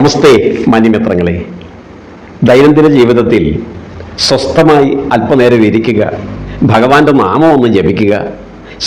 നമസ്തേ മാന്യമിത്രങ്ങളെ. ദൈനംദിന ജീവിതത്തിൽ സ്വസ്ഥമായി അല്പനേരം ഇരിക്കുക ഭഗവാന്റെ നാമം ഒന്ന് ജപിക്കുക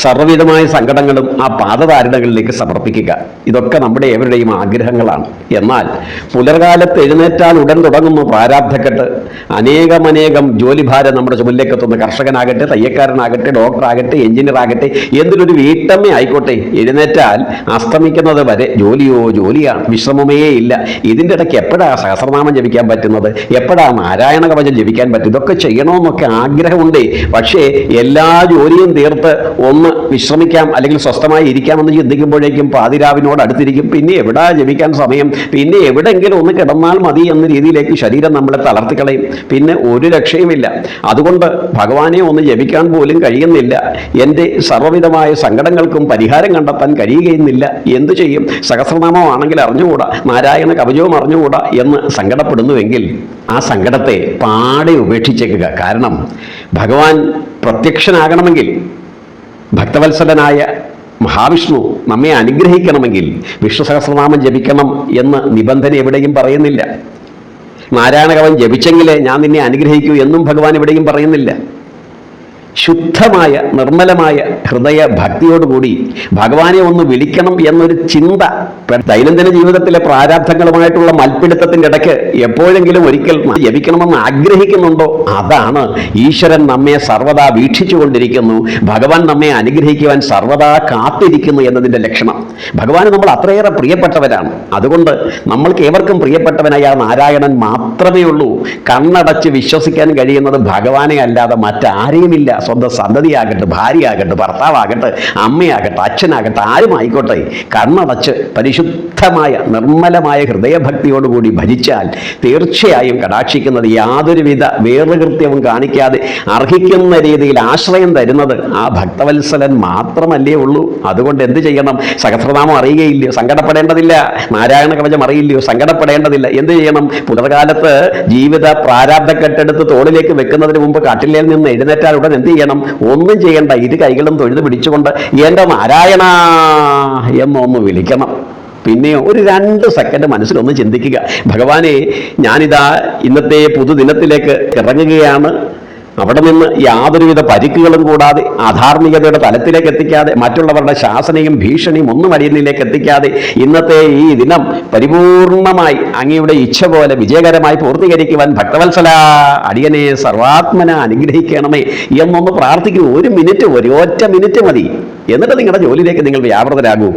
സർവവിധമായ സങ്കടങ്ങളും ആ പാദധാരണകളിലേക്ക് സമർപ്പിക്കുക. ഇതൊക്കെ നമ്മുടെ ഏവരുടെയും ആഗ്രഹങ്ങളാണ്. എന്നാൽ പുലർകാലത്ത് എഴുന്നേറ്റാൽ ഉടൻ തുടങ്ങുന്ന പ്രാരാബ്ധക്കെട്ട്. അനേകമനേകം ജോലിഭാരം നമ്മുടെ ചുമലിലേക്കെത്തുന്ന. കർഷകനാകട്ടെ തയ്യക്കാരനാകട്ടെ ഡോക്ടറാകട്ടെ എഞ്ചിനീയർ ആകട്ടെ എന്തിനൊരു വീട്ടമ്മ ആയിക്കോട്ടെ എഴുന്നേറ്റാൽ അസ്തമിക്കുന്നത് വരെ ജോലിയോ ജോലിയാണ് വിശ്രമമേ ഇല്ല. ഇതിന്റെ ഇടയ്ക്ക് എപ്പോഴാണ് സഹസ്രനാമം ജപിക്കാൻ പറ്റുന്നത്? എപ്പോഴാണ് നാരായണ കവചം ജപിക്കാൻ പറ്റും? ഇതൊക്കെ ചെയ്യണമെന്നൊക്കെ ആഗ്രഹമുണ്ട്. പക്ഷേ എല്ലാ ജോലിയും തീർത്ത് ഒന്ന് വിശ്രമിക്കാം അല്ലെങ്കിൽ സ്വസ്ഥമായി ഇരിക്കാമെന്ന് ചിന്തിക്കുമ്പോഴേക്കും പാതിരാവിനോട് അടുത്തിരിക്കും. പിന്നെ എവിടെ ജപിക്കാൻ സമയം? പിന്നെ എവിടെയെങ്കിലും ഒന്ന് കിടന്നാൽ മതി എന്ന രീതിയിലേക്ക് ശരീരം നമ്മളെ തളർത്തിക്കളയും പിന്നെ ഒരു രക്ഷയുമില്ല. അതുകൊണ്ട് ഭഗവാനെ ഒന്ന് ജപിക്കാൻ പോലും കഴിയുന്നില്ല. എന്റെ സർവവിധമായ സങ്കടങ്ങൾക്കും പരിഹാരം കണ്ടെത്താൻ കഴിയുകയുന്നില്ല എന്തു ചെയ്യും? സഹസ്രനാമമാണെങ്കിൽ അറിഞ്ഞുകൂടാ. നാരായണ കവചവും അറിഞ്ഞുകൂടാ എന്ന് സങ്കടപ്പെടുന്നുവെങ്കിൽ ആ സങ്കടത്തെ പാടെ ഉപേക്ഷിച്ചേക്കുക. കാരണം ഭഗവാൻ പ്രത്യക്ഷനാകണമെങ്കിൽ ഭക്തവത്സലനായ മഹാവിഷ്ണു നമ്മെ അനുഗ്രഹിക്കണമെങ്കിൽ വിഷ്ണു സഹസ്രനാമം ജപിക്കണം എന്ന് നിബന്ധന എവിടെയും പറയുന്നില്ല. നാരായണകവൻ ജപിച്ചെങ്കിലേ ഞാൻ നിന്നെ അനുഗ്രഹിക്കൂ എന്നും ഭഗവാൻ എവിടെയും പറയുന്നില്ല. ശുദ്ധമായ നിർമ്മലമായ ഹൃദയ ഭക്തിയോടുകൂടി ഭഗവാനെ ഒന്ന് വിളിക്കണം എന്നൊരു ചിന്ത ദൈനംദിന ജീവിതത്തിലെ പ്രാരാബ്ധങ്ങളുമായിട്ടുള്ള മൽപ്പിടുത്തത്തിന്റെ ഇടയ്ക്ക് എപ്പോഴെങ്കിലും ഒരിക്കൽ ജപിക്കണമെന്ന് ആഗ്രഹിക്കുന്നുണ്ടോ? അതാണ് ഈശ്വരൻ നമ്മെ സർവദാ വീക്ഷിച്ചുകൊണ്ടിരിക്കുന്നു. ഭഗവാൻ നമ്മെ അനുഗ്രഹിക്കുവാൻ സർവദാ കാത്തിരിക്കുന്നു എന്നതിന്റെ ലക്ഷണം. ഭഗവാന് നമ്മൾ അത്രയേറെ പ്രിയപ്പെട്ടവരാണ്. അതുകൊണ്ട് നമ്മൾക്ക് ഏവർക്കും പ്രിയപ്പെട്ടവനായ നാരായണൻ മാത്രമേ ഉള്ളൂ. കണ്ണടച്ച് വിശ്വസിക്കാൻ കഴിയുന്നത് ഭഗവാനെ അല്ലാതെ മറ്റാരെയുമില്ല. സ്വന്തം സന്തതിയാകട്ടെ ഭാര്യയാകട്ടെ ഭർത്താവാകട്ടെ അമ്മയാകട്ടെ അച്ഛനാകട്ടെ ആരും ആയിക്കോട്ടെ കണ്ണടച്ച് പരിശുദ്ധമായ നിർമ്മലമായ ഹൃദയഭക്തിയോടുകൂടി ഭജിച്ചാൽ തീർച്ചയായും കടാക്ഷിക്കുന്നത് യാതൊരുവിധ വേറുകൃത്യവും കാണിക്കാതെ അർഹിക്കുന്ന രീതിയിൽ ആശ്രയം തരുന്നത് ആ ഭക്തവത്സലൻ മാത്രമല്ലേ ഉള്ളൂ. അതുകൊണ്ട് എന്ത് ചെയ്യണം? സഹസ്രനാമം അറിയുകയില്ലയോ? സങ്കടപ്പെടേണ്ടതില്ല. നാരായണ കവചം അറിയില്ലയോ? സങ്കടപ്പെടേണ്ടതില്ല. എന്ത് ചെയ്യണം? പുലർകാലത്ത് ജീവിത പ്രാരാബ്ധ കെട്ടെടുത്ത് തോളിലേക്ക് വെക്കുന്നതിന് മുമ്പ് കട്ടിലേൽ നിന്ന് എഴുന്നേറ്റാൽ ഉടൻ എന്ത് ചെയ്യണം? ഒന്നും ചെയ്യേണ്ട. ഇരു കൈകളും തൊഴുത് പിടിച്ചുകൊണ്ട് എന്റെ നാരായണ എന്നൊന്ന് വിളിക്കണം. പിന്നെ ഒരു രണ്ട് സെക്കൻഡ് മനസ്സിലൊന്ന് ചിന്തിക്കുക. ഭഗവാനെ ഞാനിതാ ഇന്നത്തെ പുതുദിനത്തിലേക്ക് ഇറങ്ങുകയാണ്. അവിടെ നിന്ന് യാതൊരുവിധ പരിക്കുകളും കൂടാതെ അധാർമികതയുടെ തലത്തിലേക്ക് എത്തിക്കാതെ മറ്റുള്ളവരുടെ ശാസനയും ഭീഷണിയും ഒന്നും അടിയുന്നതിലേക്ക് എത്തിക്കാതെ ഇന്നത്തെ ഈ ദിനം പരിപൂർണമായി അങ്ങയുടെ ഇച്ഛ പോലെ വിജയകരമായി പൂർത്തീകരിക്കുവാൻ ഭക്തവത്സല അടിയനെ സർവാത്മന അനുഗ്രഹിക്കണമേ എന്നൊന്ന് പ്രാർത്ഥിക്കൂ ഒരു മിനിറ്റ് ഒരു ഒറ്റ മിനിറ്റ് മതി. എന്നിട്ട് നിങ്ങളുടെ ജോലിയിലേക്ക് നിങ്ങൾ വ്യാപൃതരാകൂ.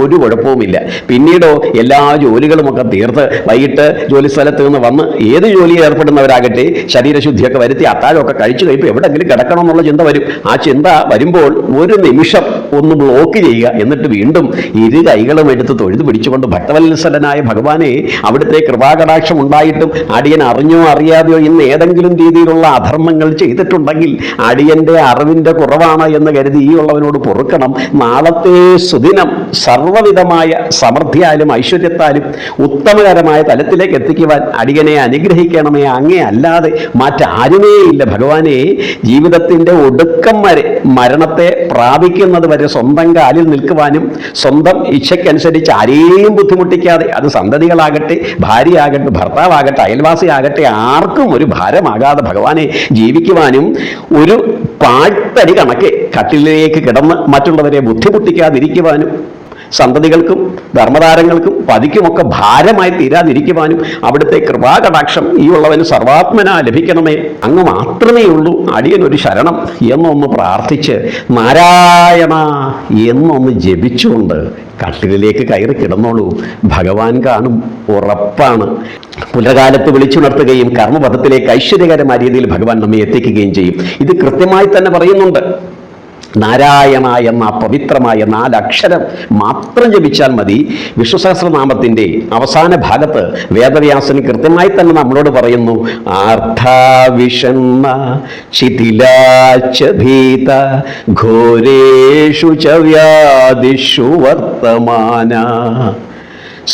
ഒരു കുഴപ്പവുമില്ല. പിന്നീടോ എല്ലാ ജോലികളുമൊക്കെ തീർത്ത് വൈകിട്ട് ജോലി സ്ഥലത്ത് നിന്ന് വന്ന് ഏത് ജോലിയിൽ ഏർപ്പെടുന്നവരാകട്ടെ ശരീരശുദ്ധിയൊക്കെ വരുത്തി അത്താഴമൊക്കെ കഴിച്ചു കഴിയുമ്പോൾ എവിടെങ്കിലും കിടക്കണം എന്നുള്ള ചിന്ത വരും. ആ ചിന്ത വരുമ്പോൾ ഒരു നിമിഷം ഒന്ന് ബ്ലോക്ക് ചെയ്യുക. എന്നിട്ട് വീണ്ടും ഇരു കൈകളും എടുത്ത് തൊഴുത് പിടിച്ചുകൊണ്ട് ഭക്തവത്സലനായ ഭഗവാനെ അവിടുത്തെ കൃപാകടാക്ഷം ഉണ്ടായിട്ടും അടിയൻ അറിഞ്ഞോ അറിയാതെയോ ഇന്ന് ഏതെങ്കിലും രീതിയിലുള്ള അധർമ്മങ്ങൾ ചെയ്തിട്ടുണ്ടെങ്കിൽ അടിയന്റെ അറിവിന്റെ കുറവാണ് എന്ന് കരുതി ഈ ഉള്ളവനോട് പൊറുക്കണം. നാളത്തെ സുദിനം സർവവിധമായ സമൃദ്ധിയാലും ഐശ്വര്യത്താലും ഉത്തമകരമായ തലത്തിലേക്ക് എത്തിക്കുവാൻ അടിയനെ അനുഗ്രഹിക്കണമേ അങ്ങേ അല്ലാതെ മറ്റാരുമേ ഇല്ല ഭഗവാനെ ജീവിതത്തിന്റെ ഒടുക്കം വരെ മരണത്തെ പ്രാപിക്കുന്നത് വരെ സ്വന്തം കാലിൽ നിൽക്കുവാനും സ്വന്തം ഇച്ഛയ്ക്കനുസരിച്ച് ആരെയും ബുദ്ധിമുട്ടിക്കാതെ അത് സന്തതികളാകട്ടെ ഭാര്യയാകട്ടെ ഭർത്താവാകട്ടെ അയൽവാസിയാകട്ടെ ആർക്കും ഒരു ഭാരമാകാതെ ഭഗവാനെ ജീവിക്കുവാനും ഒരു പാട്ടടി കണക്കെ കട്ടിലേക്ക് കിടന്ന് മറ്റുള്ളവരെ ബുദ്ധിമുട്ടിക്കാതിരിക്കുവാനും സന്തതികൾക്കും ധർമ്മതാരങ്ങൾക്കും പതിക്കുമൊക്കെ ഭാരമായി തീരാതിരിക്കുവാനും അവിടുത്തെ കൃപാകടാക്ഷം ഈ ഉള്ളവന് സർവാത്മന ലഭിക്കണമേ. അങ്ങ് മാത്രമേ ഉള്ളൂ. അടിയനൊരു ശരണം എന്നൊന്ന് പ്രാർത്ഥിച്ച് നാരായണ എന്നൊന്ന് ജപിച്ചുകൊണ്ട് കട്ടിലിലേക്ക് കയറി കിടന്നോളൂ. ഭഗവാൻ കാണും. ഉറപ്പാണ്. പുലകാലത്ത് വിളിച്ചുണർത്തുകയും കർമ്മപഥത്തിലേക്ക് ഐശ്വര്യകരമായ രീതിയിൽ ഭഗവാൻ നമ്മെ എത്തിക്കുകയും ചെയ്യും. ഇത് കൃത്യമായി തന്നെ പറയുന്നുണ്ട്. നാരായണ എന്ന പവിത്രമായ നാലക്ഷരം മാത്രം ജപിച്ചാൽ മതി. വിശ്വസഹസ്രനാമത്തിന്റെ അവസാന ഭാഗത്ത് വേദവ്യാസൻ കൃത്യമായി തന്നെ നമ്മളോട് പറയുന്നു ആർത്ഥാവിഷണ്ണ ശിഥിലാച്ച ഭീത ഘോരേഷു ച വ്യാദിഷു വർത്തമാന.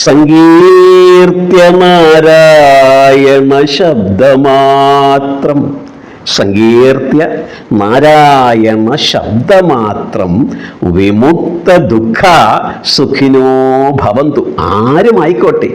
സങ്കീർത്യനാരായണ ശബ്ദമാത്രം സങ്കീർത്തിയ നാരായണ ശബ്ദമാത്രം വിമുക്ത ദുഃഖ സുഖിനോ ഭവന്തു. ആരുമായിക്കോട്ടെ?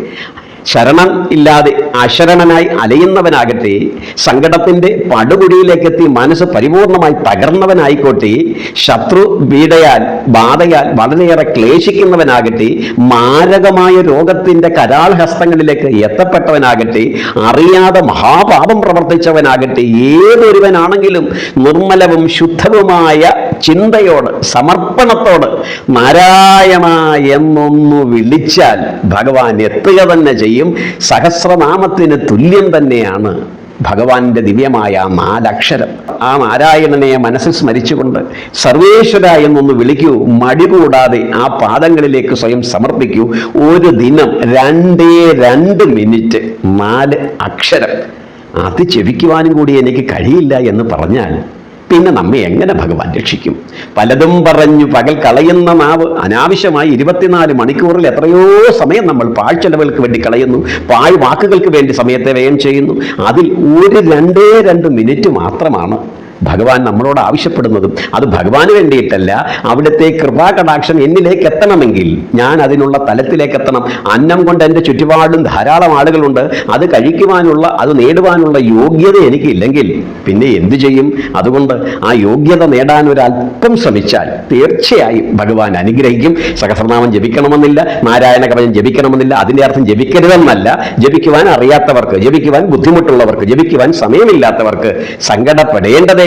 ശരണം ഇല്ലാതെ അശരണനായി അലയുന്നവനാകട്ടെ സങ്കടത്തിന്റെ പടുകുടിയിലേക്കെത്തി മനസ്സ് പരിപൂർണമായി തകർന്നവനായിക്കോട്ടെ ശത്രു വീടയാൽ ബാധയാൽ വളരെയേറെ ക്ലേശിക്കുന്നവനാകട്ടെ മാരകമായ രോഗത്തിന്റെ കരാൾ ഹസ്തങ്ങളിലേക്ക് എത്തപ്പെട്ടവനാകട്ടെ അറിയാതെ മഹാപാപം പ്രവർത്തിച്ചവനാകട്ടെ ഏതൊരുവനാണെങ്കിലും നിർമ്മലവും ശുദ്ധവുമായ ചിന്തയോട് സമർപ്പണത്തോട് നാരായണ എന്നൊന്നു വിളിച്ചാൽ ഭഗവാൻ എത്തുക തന്നെ ചെയ്യും. സഹസ്രനാമത്തിന് തുല്യം തന്നെയാണ് ഭഗവാന്റെ ദിവ്യമായ നാലക്ഷരം ആ നാരായണനെ മനസ്സിൽ സ്മരിച്ചുകൊണ്ട് സർവേശ്വര എന്നൊന്ന് വിളിക്കൂ മടി കൂടാതെ ആ പാദങ്ങളിലേക്ക് സ്വയം സമർപ്പിക്കൂ. ഒരു ദിനം രണ്ടേ രണ്ട് മിനിറ്റ് നാല് അക്ഷരം. അത് ചെവിക്കുവാനും കൂടി എനിക്ക് കഴിയില്ല എന്ന് പറഞ്ഞാൽ പിന്നെ നമ്മെ എങ്ങനെ ഭഗവാൻ രക്ഷിക്കും? പലതും പറഞ്ഞു പകൽ കളയുന്ന നാവ് അനാവശ്യമായി ഇരുപത്തിനാല് മണിക്കൂറിൽ എത്രയോ സമയം നമ്മൾ പാഴ്ചെലവുകൾക്ക് വേണ്ടി കളയുന്നു. പാഴ് വാക്കുകൾക്ക് വേണ്ടി സമയത്തെ വ്യയം ചെയ്യുന്നു. അതിൽ ഒരു രണ്ടേ രണ്ട് മിനിറ്റ് മാത്രമാണ് ഭഗവാൻ നമ്മളോട് ആവശ്യപ്പെടുന്നത് അത് ഭഗവാന് വേണ്ടിയിട്ടല്ല. അവിടുത്തെ കൃപാകടാക്ഷം എന്നിലേക്ക് എത്തണമെങ്കിൽ ഞാൻ അതിനുള്ള തലത്തിലേക്ക് എത്തണം. അന്നം കൊണ്ട് എന്റെ ചുറ്റുപാടും ധാരാളം ആളുകളുണ്ട്. അത് കഴിക്കുവാനുള്ള അത് നേടുവാനുള്ള യോഗ്യത എനിക്കില്ലെങ്കിൽ പിന്നെ എന്തു ചെയ്യും? അതുകൊണ്ട് ആ യോഗ്യത നേടാൻ ഒരല്പം ശ്രമിച്ചാൽ തീർച്ചയായും ഭഗവാൻ അനുഗ്രഹിക്കും. സഹസ്രനാമം ജപിക്കണമെന്നില്ല നാരായണ കവചം ജപിക്കണമെന്നില്ല അതിന്റെ അർത്ഥം ജപിക്കരുതെന്നല്ല. ജപിക്കുവാൻ അറിയാത്തവർക്ക് ജപിക്കുവാൻ ബുദ്ധിമുട്ടുള്ളവർക്ക് ജപിക്കുവാൻ സമയമില്ലാത്തവർക്ക്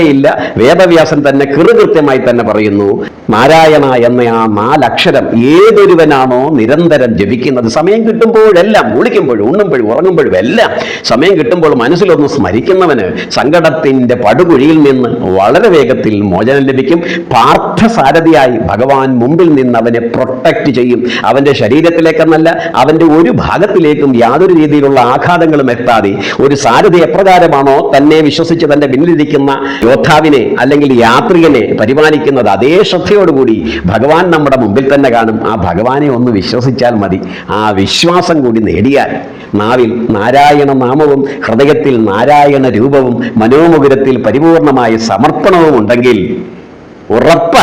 സങ്കടപ്പെടേണ്ടതേയില്ല വേദവ്യാസൻ തന്നെ കൃതകൃത്യമായി തന്നെ പറയുന്നു. നാരായണ എന്ന ആ നാലക്ഷരം ഏതൊരുവനാണോ നിരന്തരം ജപിക്കുന്നത്. സമയം കിട്ടുമ്പോഴെല്ലാം വിളിക്കുമ്പോഴും ഉണ്ണുമ്പോഴും ഉറങ്ങുമ്പോഴും എല്ലാം സമയം കിട്ടുമ്പോൾ മനസ്സിലൊന്ന് സ്മരിക്കുന്നവന് സങ്കടത്തിന്റെ പടുകുഴിയിൽ നിന്ന് വളരെ വേഗത്തിൽ മോചനം ലഭിക്കും. പാർത്ഥസാരഥിയായി ഭഗവാൻ മുമ്പിൽ നിന്ന് അവനെ പ്രൊട്ടക്റ്റ് ചെയ്യും. അവന്റെ ശരീരത്തിലേക്കെന്നല്ല അവന്റെ ഒരു ഭാഗത്തിലേക്കും യാതൊരു രീതിയിലുള്ള ആഘാതങ്ങളും എത്താതെ ഒരു സാരഥി എപ്രകാരമാണോ തന്നെ വിശ്വസിച്ച് തന്റെ പിന്നിലിരിക്കുന്ന യോദ്ധാവിനെ അല്ലെങ്കിൽ യാത്രികനെ പരിപാലിക്കുന്നത് അതേ ശ്രദ്ധയോടുകൂടി ഭഗവാൻ നമ്മുടെ മുമ്പിൽ തന്നെ കാണും. ആ ഭഗവാനെ ഒന്ന് വിശ്വസിച്ചാൽ മതി. ആ വിശ്വാസം കൂടി നേടിയാൽ നാവിൽ നാരായണ നാമവും ഹൃദയത്തിൽ നാരായണ രൂപവും മനോമുകുരത്തിൽ പരിപൂർണമായ സമർപ്പണവും ഉണ്ടെങ്കിൽ ഉറപ്പ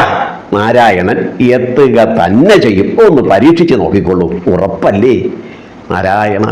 നാരായണൻ എത്തുക തന്നെ ചെയ്യും. ഒന്ന് പരീക്ഷിച്ച് നോക്കിക്കൊള്ളൂ. ഉറപ്പല്ലേ? നാരായണ